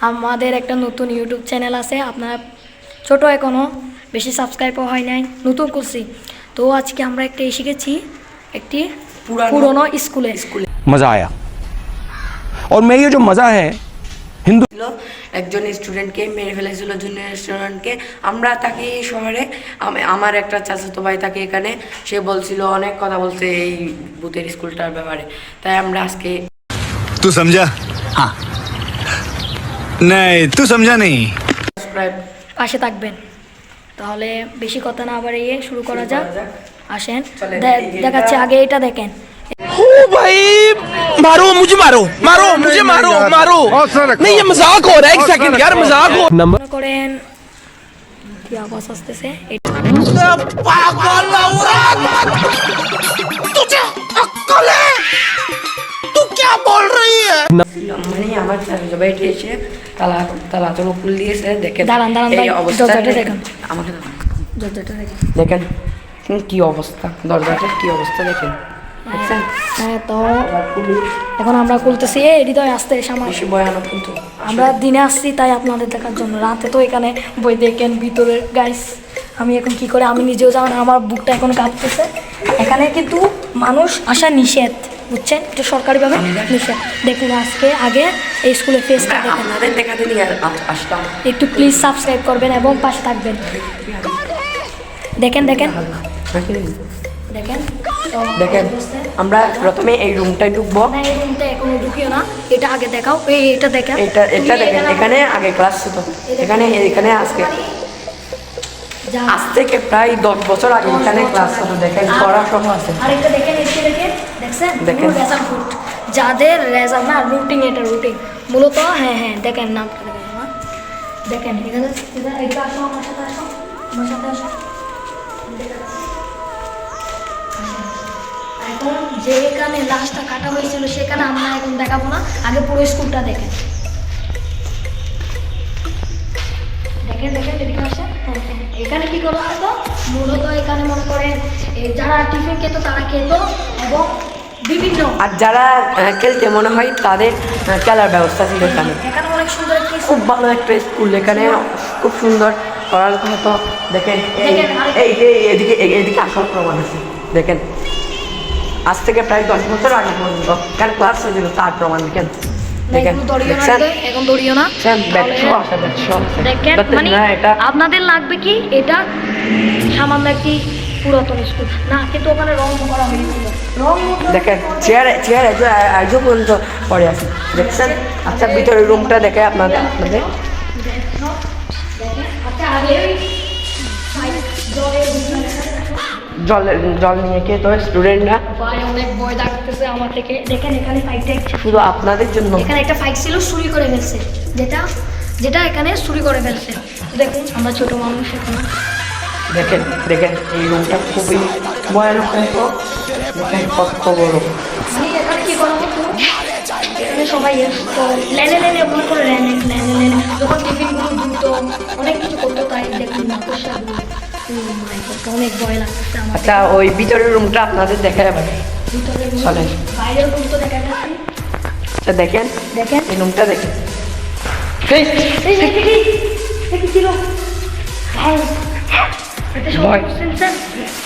আমাদের একটা নতুন ইউটিউব চ্যানেল আছে আপনারা ছোট এখনও বেশি সাবস্ক্রাইবও হয় নাই নতুন করছি তো আজকে আমরা একটা শিখেছি একটি পুরানো- পুরনো স্কুলে मज़ा आया और मैं ये जो मज़ा है हिंदू ছিল একজন স্টুডেন্টকে মেরে ফেলেছিল জুনিয়র স্টুডেন্টকে আমরা তাকে এই শহরে আম- আমার একটা চাচাতো ভাই তাকে এখানে সে বলছিল অনেক কথা বলছে এই ভূতের স্কুলটার ব্যাপারে তাই আমরা আজকে तू समझा हाँ नहीं तू समझा नहीं সাবস্ক্রাইব পাশে থাকবেন তাহলে বেশি কথা না বাড়িয়ে শুরু করা যাক করা যাক। আসেন চলেন, দে- এই- দেখাচ্ছি এটা- আগে এটা দেখেন ओ भाई मारो मुझे मारो मारो मुझे मारो मारो नहीं ये मजाक हो रहा है एक सेकंड यार मजाक हो মনে করেন কি আওয়াজ আসতেছে এটা पागल औरत तुझे अक्ल है तू क्या बोल रही है মানে আমার চাচাতো ভাই এসে তালা তালা তো খুল দিয়েছে দেখেন দাঁড়ান, দাঁড়ান এই ভাই, অবস্থা দরজাটা দেখেন। আমাকে দাঁড়ান। যতটা দেখেন দেখেন হুম, কি অবস্থা দরজাটার কি অবস্থা দেখেন দেখছেন হ্যাঁ তো এখন আমরা খুলতেছি এ হৃদয় আসতে সামাল বেশি ভয়ানক কিন্তু আমরা দিনে আসছি তাই আপনাদের দেখার জন্য রাতে তো এখানে বই দেখেন ভিতরে গাইস আমি এখন কি করে আমি নিজেও যাও না আমার বুকটা এখন কাঁপতেছে এখানে কিন্তু মানুষ আসা নিষেধ বুঝছেন? এটা সরকারিভাবে নিষেধ দেখুন আজকে আগে এই স্কুলের ফেসটা দেখেন আপনাদের দেখাতে নিয়ে আসলাম। একটু প্লিজ সাবস্ক্রাইব করবেন এবং পাশে থাকবেন। দেখেন দেখেন। দেখেন। দেখেন আমরা প্রথমে এই রুমটায় ঢুকবো। না এই রুমটা এখনও ঢুকিও না। এটা আগে দেখাও। এই এটা দেখেন। এটা এটা দেখেন এখানে আগে ক্লাস ছিল এখানে এখানে আজকে। আজ থেকে প্রায় দশ বছর আগে এখানে ক্লাস ছিল দেখেন পড়া সব আছে। আরেকটা দেখেন এসে দেখেন দেখছেন? দেখেন। ফুট যাদের রেজাল্ট না রুটিং এটা রুটিং মূলত হ্যাঁ হ্যাঁ দেখেন নামটা দেখেন এখানে এটা আসো আমার সাথে আসো আমার সাথে আসো। এখন যেখানে লাশটা কাটা হয়েছিল সেখানে আমরা এখন দেখাবো না। আগে পুরো স্কুলটা দেখেন। দেখেন দেখেন এদিকে আসেন। হ্যাঁ, হ্যাঁ। এখানে কি করা হতো মূলত এখানে মনে করেন যারা টিফিন খেত তারা খেত এবং বিভিন্ন আর যারা খেলতে মনে হয় তাদের খেলার ব্যবস্থা ছিল এখানে। এখানে অনেক সুন্দর একটি খুব ভালো একটা স্কুল এখানে খুব সুন্দর পড়ালেখা হতো দেখেন এই এদিকে এদিকে আসল প্রমাণ আছে। দেখেন আজ থেকে প্রায় দশ বছর আগে পর্যন্ত এখানে ক্লাস হয়েছিল তার প্রমাণ দেখেন। মানে আপনাদের লাগবে কি? এটা সামান্য একটি পুরাতন স্কুল। না কিন্তু ওখানে রং করা হয়েছিল রং দেখেন চেয়ার চেয়ার আজও পর্যন্ত পড়ে আছে। দেখছেন? আচ্ছা ভিতরে রুমটা দেখে আপনাদের আপনাদের আচ্ছা আগে জল জল নিয়ে খেয়ে তো স্টুডেন্টরা। ভাই অনেক ভয় লাগতেছে আমার থেকে। দেখেন এখানে ফাইটটা শুধু আপনাদের জন্য। এখানে একটা ফাইট ছিল চুরি করে ফেলছে। যেটা যেটা এখানে চুরি করে ফেলছে। দেখুন আমরা ছোট মানুষ এখন। দেখেন দেখেন এই রুমটা খুবই ভয়ানক দেখেন কত বড়। আমি এখানে কি করা হতো এখানে সবাই লেনে লেনে মনে করে লেনে লেনে লেনে। যখন টিফিনগুলো ধুতো অনেক কিছু করতো তাই দেখুন গড অনেক ভয় আমার। আচ্ছা ওই ভিতরের রুমটা আপনাদের দেখা যাবে ভিতরে চলেন। বাইরের রুম তো দেখা যাচ্ছে আচ্ছা দেখেন। দেখেন। এই রুমটা দেখেন।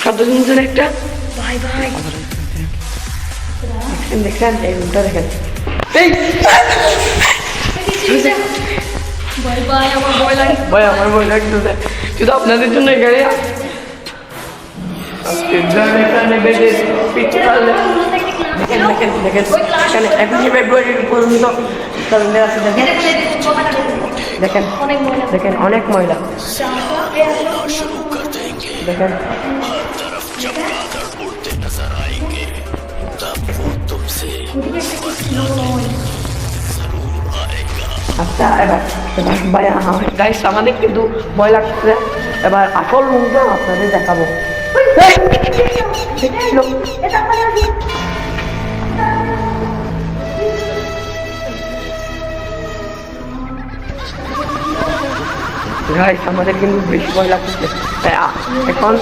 শব্দ শুনছেন একটা? দেখেন এই রুমটা দেখেন। ভয় আমার ভয় শুধু আপনাদের জন্য এখানে দেখেন পর্যন্ত দেখেন দেখেন ময়লা দেখেন অনেক ময়লা দেখেন আচ্ছা এবার গাইস আমাদের কিন্তু লাগছে এবার আসল রুমটা আপনাদের দেখাবো? গাইস আমাদের কিন্তু বেশি ভয় লাগছে। এখন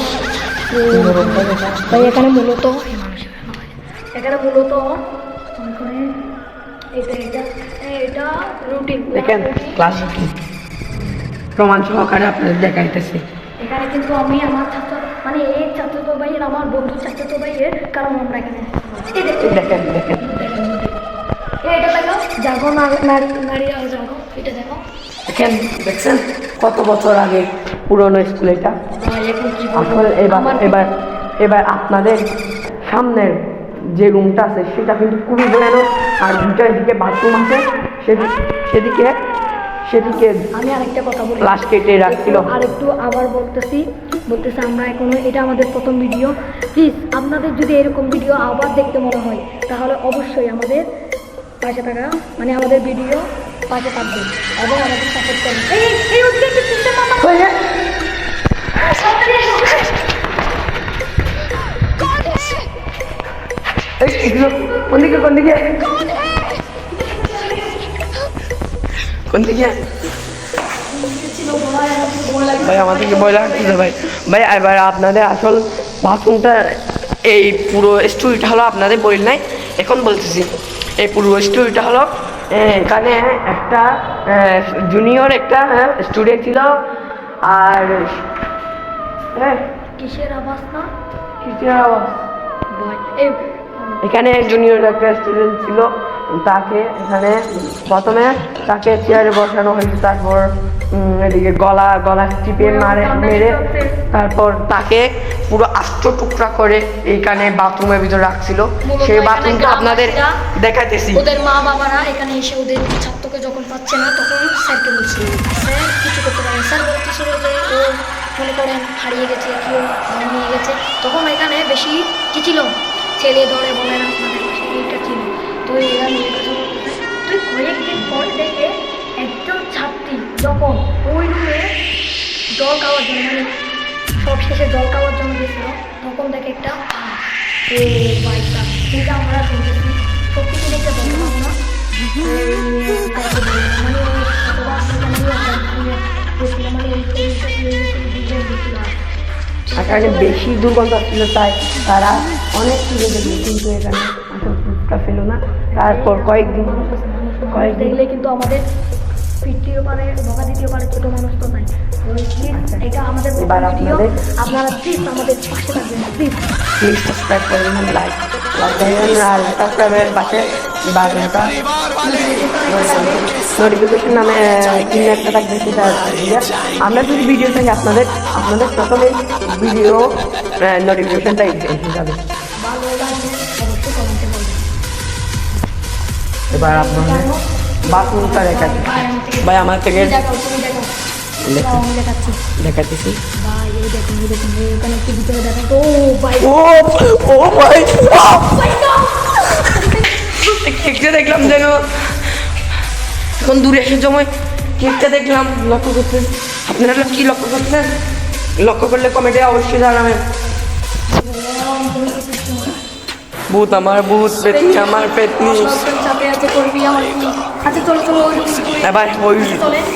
ভাই এখানে মূলত এখানে মূলত দেখেন ক্লাস প্রমাণ সহকারে আপনাদের দেখাইতেছি। এখানে কিন্তু আমি আমার ছাত্র ছাত্রতো ভাইয়ের আমার বন্ধু ছাত্রতো ভাইয়ের কারণ আমরা এখানে দেখেন দেখেন। এটা দেখো জাগো নারী নারী নারী আর জাগো। এটা দেখো। দেখেন দেখছেন? কত বছর আগে পুরনো স্কুল এটা? আসলে এবার এবার এবার আপনাদের সামনের যে রুমটা আছে সেটা কিন্তু খুবই ভয়ানক। আর দুটার দিকে বাথরুম আছে সেদিকে সেদিকে আমি আরেকটা কথা বলি। লাশ কেটে রাখছিল। আর একটু আবার বলতেছি বলতেছি আমরা এখনও এটা আমাদের প্রথম ভিডিও। প্লিজ আপনাদের যদি এরকম ভিডিও আবার দেখতে মনে হয় তাহলে অবশ্যই আমাদের পাশে থাকা মানে আমাদের ভিডিও পাশে থাকবে এবং আমাদের সাপোর্ট এগুলো কোন দিকে কোন দিকে? কোন ভাই আমাদেরকে ভয় লাগতেছে ভাই। ভাই এবার আপনাদের আসল বাথরুমটা এই পুরো স্টোরিটা হলো আপনাদের বই নাই এখন বলতেছি। এই পুরো স্টোরিটা হলো এখানে একটা জুনিয়র একটা স্টুডেন্ট ছিল আর হ্যাঁ কিসের আওয়াজ না? কিসের আওয়াজ? এখানে জুনিয়র একটা স্টুডেন্ট ছিল। তাকে এখানে প্রথমে তাকে চেয়ারে বসানো হয়েছে তারপর এদিকে গলা গলা টিপে মারে মেরে তারপর তাকে পুরো আষ্ট টুকরা করে এইখানে বাথরুমের ভিতরে রাখছিল। সেই বাথরুমটা আপনাদের দেখাইতেছি। ওদের মা বাবারা এখানে এসে ওদের ছাত্রকে যখন পাচ্ছে না তখন স্যারকে বলছিল স্যার কিছু করতে পারেন স্যার বলতেছিল যে ও মনে করেন হারিয়ে গেছে কেউ নিয়ে গেছে। তখন এখানে বেশি কি ছিল? ছেলে ধরে বলে না তো এরা তুই কয়েকদিন পরে দেখে একজন ছাত্রী যখন ওই রুমে জল খাওয়ার জন্য মানে সব শেষে জল খাওয়ার জন্য গেছিল, তখন দেখে একটা বাইকটা এটা আমরা শুনতেছি, সত্যি কি দেখতে বললাম বেশি দুর্গন্ধ ছিল তাই তারা অনেক কিছু কিন্তু এখানে প্রুফটা পেল না। তারপর কয়েকদিন কয়েকদিন কিন্তু আমাদের পিটিও পারে বকা দিতেও পারে ছোটো মানুষ তো নাই। এটা আমাদের এবার আপনাদের- আপনারা প্লিজ আমাদের পাশে থাকবেন প্লিজ প্লিজ সাবস্ক্রাইব করবেন লাইক আর সাবস্ক্রাইবের পাশে বারোটা নোটিফিকেশন নামে চিহ্ন একটা থাকবে সেটা আমরা যদি ভিডিও থাকি আপনাদের আপনাদের প্রথমে ভিডিও নোটিফিকেশনটা এসে যাবে তো ও ভাই ও ও ভাই ভাই দাও। কেকটা দেখলাম যেন এখন দূরে এসে সময় কেকটা দেখলাম লক্ষ্য করতেন আপনারা কি লক্ষ্য করতেন লক্ষ্য করলে কমেন্টে অবশ্যই জানাবেন ভূত আমার ভূত পেতনি আমার পেতনি আছে করবি আমার আচ্ছা চলো চলো ওই room করে। এবার ওই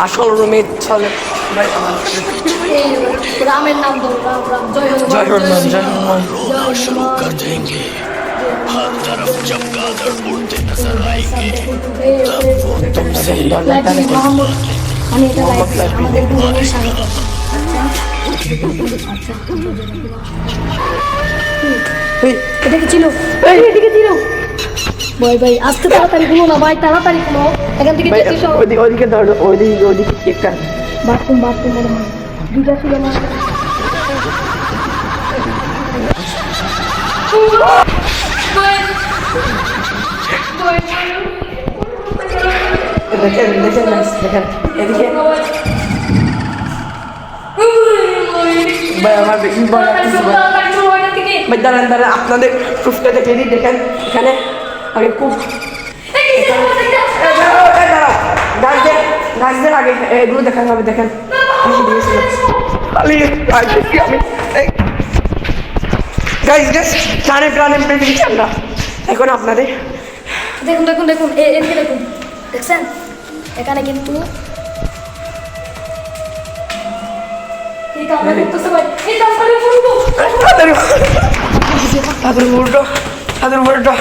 আসল রুমে চলে ভাই আমার এই রামের নাম বলো রাম রাম জয় হনুমান জয় হনুমান জয় হনুমান জয় হনুমান দরজাটা দেখুন মোহাম্মদ আমি এটা লাইভ আমাদের দুজনের স্বাগত আচ্ছা এটা কি ছিল এদিকে ছিল ভাই ভাই আজকে তাড়াতাড়ি গুলো না ভাই তাড়াতাড়ি গুলো এখান থেকে যেতে সব ওইদিকে ওইদিকে ধরো ওইদিকে ওইদিকে কেকটা বাথরুম বাথরুম মনে দুটা ছিল না দেখেন দেখেন দেখেন এদিকে ভাই আমার বেশি ভয় ভাই ভাই দাঁড়ান দাঁড়ান আপনাদের প্রুফটা দেখে দিই দেখেন এখানে আগে খুব এই দাঁড়াও, এই দাঁড়াও। গাছদের গাছদের আগে এগুলো দেখাতে হবে দেখেন। বেশি দিয়েছিল পালিয়ে পালিয়েছি আমি গাইজ গাছ প্রাণে প্রাণে পেয়েছি আমরা এখন আপনাদের দেখুন দেখুন দেখুন এ- এদিকে দেখুন। দেখছেন? এখানে কিন্তু এই কামড়া করতেছে ভাই। এই কামড়া করব তাড়াতাড়ি তাদের উল্টো তাদের উল্টো।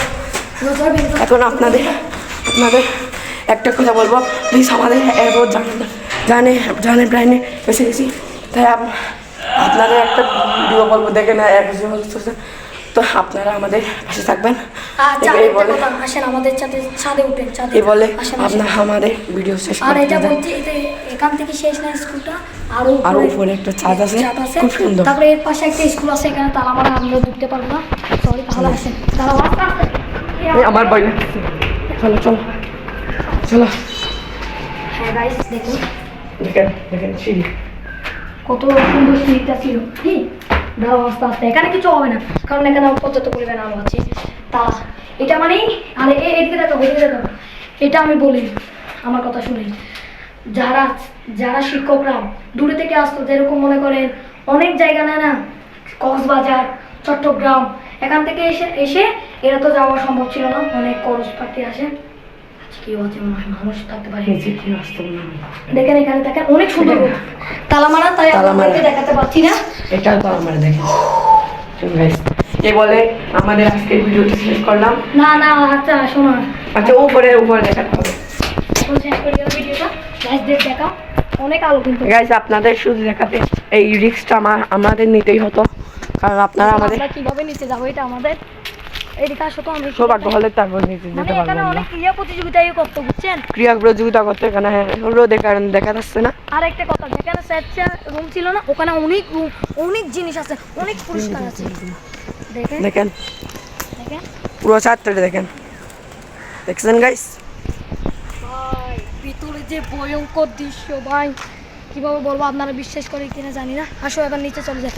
এখন আপনাদের আপনাদের একটা কথা বলব। প্লিজ আমাদের এয়ারপোর্ট জানে না জানে জানে প্রাণে বেশি গেছি। তাই আপনাদের একটা ভিডিও বলব দেখে না এক তো আপনারা আমাদের পাশে থাকবেন। আচ্ছা এই বলে। আসেন আমাদের ছাদে ছাদে উঠেন ছাদে। এই বলে। আপনার আমাদের ভিডিও শেষ আর এটা। বলছি এখান থেকে শেষ না স্কুলটা। আরও আরও উপরে একটা ছাদ আছে, খুব সুন্দর। তারপরে এর পাশে একটা স্কুল আছে এখানে তালা মারা আমরা ঢুকতে পারব না। সরি তাহলে আসেন। তারা আমার চলো চলো। চলো। কত সুন্দর সিঁড়িটা ছিল। এখানে কিছু হবে না, কারণ এখানে পর্যাপ্ত পরিমাণ আলো আছে। তা, এটা মানে এদিকে দেখো দেখো এটা আমি বলি, আমার কথা শুনে। যারা যারা শিক্ষকরা দূরে থেকে আসতো, যেরকম মনে করেন, অনেক জায়গা নেয় না, কক্সবাজার, চট্টগ্রাম, এখান থেকে এসে এসে এরা তো যাওয়া সম্ভব ছিল না অনেক করস পার্টি আসে কেউ আছে মানুষ থাকতে পারে। নিচে কি আসতে দেখেন এখানে দেখেন অনেক সুন্দর তালামারা তাই আপনাদেরকে দেখাতে পারছি না। এটাও তো আমার দেখেন। এই বলে আমাদের আজকের ভিডিওটি শেষ করলাম? না না আচ্ছা শোনো। আচ্ছা উপরে উপরে দেখাতে হবে। এখন শেষ করে দিলাম ভিডিওটা। লাস্ট ডেট অনেক আলো কিন্তু। গাইস আপনাদের শুধু দেখাতে এই রিস্কটা আমার আমাদের নিতেই হতো। কারণ আপনারা আমাদের কীভাবে নিতে যাব এটা আমাদের এদিকে আসো তো আমি সৌভাগ্য হলে তারপর নিচে মানে যেতে পারব এখানে অনেক ক্রিয়া প্রতিযোগিতাই করতে বুঝছেন? ক্রিয়া প্রতিযোগিতা করতে এখানে রোদের কারণে দেখা যাচ্ছে না। আর একটা কথা যেখানে স্যার রুম ছিল না ওখানে অনেক রুম অনেক জিনিস আছে অনেক পুরস্কার আছে। দেখেন। পুরো চারটে দেখেন। দেখছেন গাইস ভাই ভিতরে যে ভয়ঙ্কর দৃশ্য ভাই। কীভাবে বলব আপনারা বিশ্বাস করে কিনা জানি না। আসো এবার নিচে চলে যায়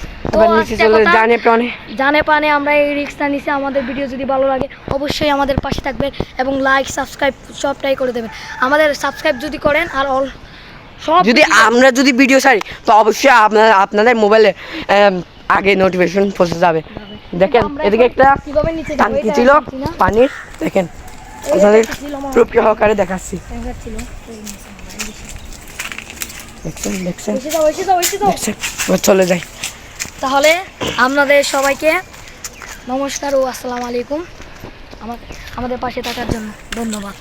জানে প্রাণে। জানে পানে আমরা এই রিক্সটা নিচে আমাদের ভিডিও যদি ভালো লাগে অবশ্যই আমাদের পাশে থাকবেন এবং লাইক সাবস্ক্রাইব সবটাই করে দেবেন। আমাদের সাবস্ক্রাইব যদি করেন আর অল সব যদি আমরা যদি ভিডিও ছাড়ি তো অবশ্যই আপনার আপনাদের মোবাইলে আগে নোটিফিকেশন পৌঁছে যাবে। দেখেন এদিকে একটা কীভাবে নিচে যাব টাঙ্কি ছিল পানির দেখেন আপনাদের সহকারে দেখাচ্ছি। দেখছেন দেখছেন? চলে যাই। তাহলে আপনাদের সবাইকে নমস্কার ও আসসালামু আলাইকুম। আমাদের পাশে থাকার জন্য ধন্যবাদ।